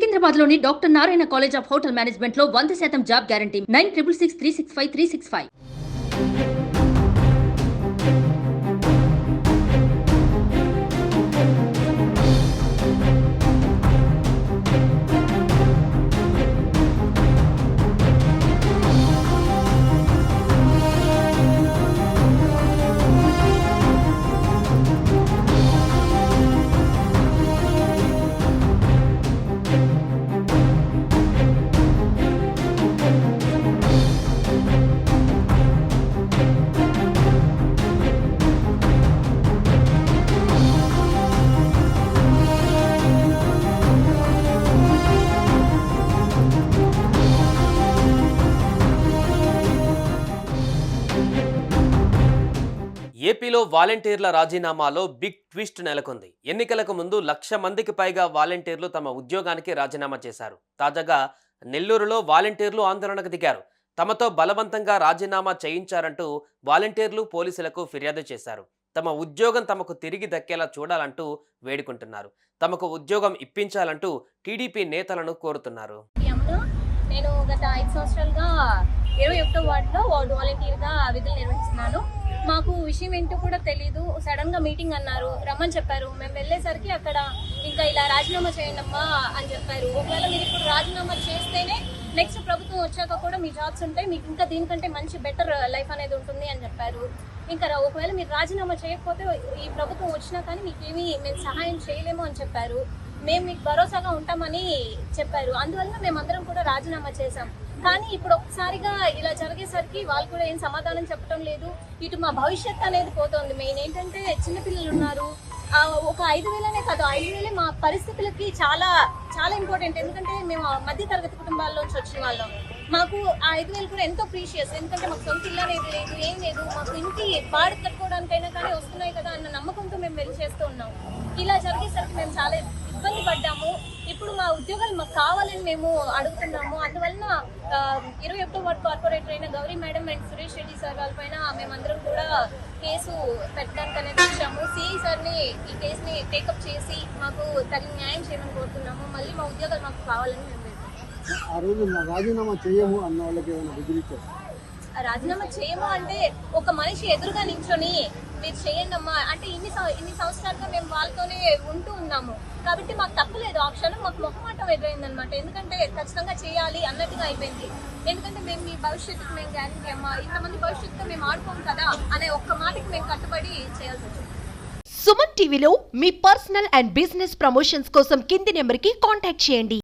సికింద్రాబాద్లోని doctor Narayana college of hotel మేనేజ్మెంట్లో వంద శాతం job guarantee. Nine triple six three six five three six five. ఏపీలో వాలంటీర్ల రాజీనామాలో big twist నెలకొంది. ఎన్నికలకు ముందు లక్ష మందికి పైగా వాలంటీర్లు తమ ఉద్యోగానికి రాజీనామా చేశారు. తాజాగా నెల్లూరులో వాలంటీర్లు ఆందోళనకు దిగారు. తమతో బలవంతంగా రాజీనామా చేయించారంటూ వాలంటీర్లు పోలీసులకు ఫిర్యాదు చేశారు. తమ ఉద్యోగం తమకు తిరిగి దక్కేలా చూడాలంటూ వేడుకుంటున్నారు. తమకు ఉద్యోగం ఇప్పించాలంటూ టీడీపీ నేతలను కోరుతున్నారు. నేను గత ఐదు సంవత్సరాలుగా ఇరవై ఒకటో వార్డులో వార్డు వాలంటీర్గా విధులు మాకు విషయం ఏంటో కూడా తెలియదు సడన్గా మీటింగ్ అన్నారు. రమ్మని చెప్పారు. మేము వెళ్ళేసరికి అక్కడ ఇంకా ఇలా రాజీనామా చేయండి అమ్మా అని చెప్పారు. ఒకవేళ మీరు ఇప్పుడు రాజీనామా చేస్తేనే నెక్స్ట్ ప్రభుత్వం వచ్చాక కూడా మీ జాబ్స్ ఉంటాయి. మీకు ఇంకా దీనికంటే మంచి బెటర్ లైఫ్ అనేది ఉంటుంది అని చెప్పారు. ఇంకా ఒకవేళ మీరు రాజీనామా చేయకపోతే ఈ ప్రభుత్వం వచ్చినా కానీ మీకేమీ మేము సహాయం చేయలేము అని చెప్పారు. మేము మీకు భరోసాగా ఉంటామని చెప్పారు. అందువల్ల మేమందరం కూడా రాజీనామా చేశాం. కానీ ఇప్పుడు ఒక్కసారిగా ఇలా జరిగేసరికి వాళ్ళు కూడా ఏం సమాధానం చెప్పడం లేదు. ఇటు మా భవిష్యత్ అనేది పోతుంది. మెయిన్ ఏంటంటే చిన్నపిల్లలు ఉన్నారు. ఒక ఐదు వేలనే కాదు ఐదు వేలే మా పరిస్థితులకి చాలా చాలా ఇంపార్టెంట్ ఎందుకంటే మేము మధ్య తరగతి కుటుంబాల్లోంచి వచ్చిన వాళ్ళం. మాకు ఆ ఐదు వేలు కూడా ఎంతో ప్రీషియస్ ఎందుకంటే మాకు సొంత ఇల్లు అనేది లేదు ఏం లేదు. మాకు ఇంటి బాడు కట్టుకోవడానికైనా కానీ వస్తున్నాయి కదా అన్న నమ్మకంతో మేము వెళ్ళి చేస్తూ ఉన్నాం. ఇలా జరిగేసరికి మేము చాలా ఇబ్బంది పడ్డాము. ఇప్పుడు మా ఉద్యోగాలు మాకు కావాలని మేము అడుగుతున్నాము. అందువలన ఇరవై ఒకటో వార్డు కార్పొరేటర్ అయిన Gauri madam and Suresh Reddy sir వాళ్ళ పైన మేమందరం కూడా కేసు పెట్టడానికి అనేది వచ్చాము. సిఐ సార్ని ఈ కేసుని టేకప్ చేసి మాకు తగిన న్యాయం చేయమని కోరుతున్నాము. మళ్ళీ మా ఉద్యోగాలు మాకు కావాలని మేము ఆ రోజు రాజీనామా చేయము అన్న వాళ్ళకి ఏమైనా బెదిరించారు రాజీనామా చేయము అంటే ఒక మనిషి ఎదురుగా నించొని మీరు చేయండి అమ్మా. అంటే ఇన్ని ఇన్ని సంవత్సరాలుగా మేము వాళ్ళతోనే ఉంటూ ఉన్నాము. కాబట్టి మాకు తప్పలేదు. ఆ క్షణం మాకు మొహమాటం ఎదురైంది అనమాట ఎందుకంటే ఖచ్చితంగా చేయాలి అన్నట్టుగా అయిపోయింది. ఎందుకంటే మేము మీ భవిష్యత్తుకు మేము గ్యారంటీ అమ్మా. ఇంతమంది భవిష్యత్తుతో మేము ఆడుకోము కదా అనే ఒక్క మాటకి మేము కట్టుబడి చేయాల్సి వచ్చింది. సుమన్ టీవీలో మీ పర్సనల్ అండ్ బిజినెస్ ప్రమోషన్స్ కోసం కింది నెంబర్కి కాంటాక్ట్ చేయండి.